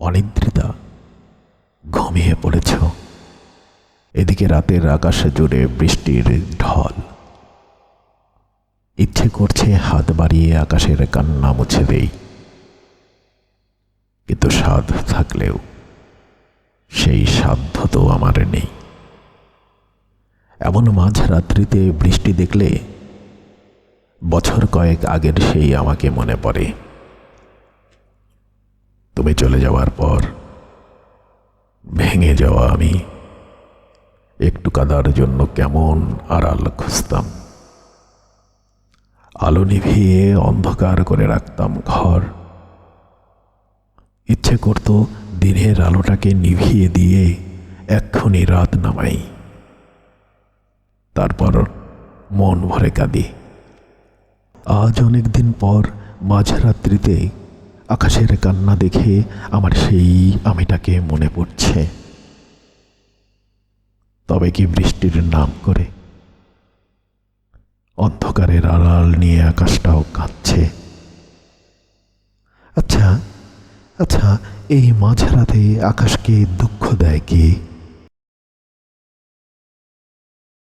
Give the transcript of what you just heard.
অনিদ্রিতা ঘুমিয়ে পড়েছ। এদিকে রাতের আকাশে জুড়ে বৃষ্টির ঢল। ইচ্ছে করছে হাত বাড়িয়ে আকাশের কান্না মুছে দেই। কিন্তু স্বাদ থাকলেও সেই সাধ্য তো আমার নেই। এমন মাঝরাত্রিতে বৃষ্টি দেখলে বছর কয়েক আগের সেই আমাকে মনে পড়ে। তুমি চলে যাওয়ার পর ভেঙে যাওয়া আমি। একটু কাদার জন্য কেমন আড়াল খুঁজতাম। আলো নিভিয়ে অন্ধকার করে রাখতাম ঘর। ইচ্ছে করতো দিনের আলোটাকে নিভিয়ে দিয়ে এক্ষুনি রাত নামাই। তারপর মন ভরে কাঁদি। আজ অনেক দিন পর মাঝরাত্রিতে আকাশের কান্না দেখে আমার সেই আমিটাকে মনে পড়ছে। তবে কি বৃষ্টির নাম করে? অন্ধকারের আড়াল নিয়ে আকাশটাও কাঁদছে। আচ্ছা আচ্ছা এই মাঝরাতে আকাশকে দুঃখ দেয় কি?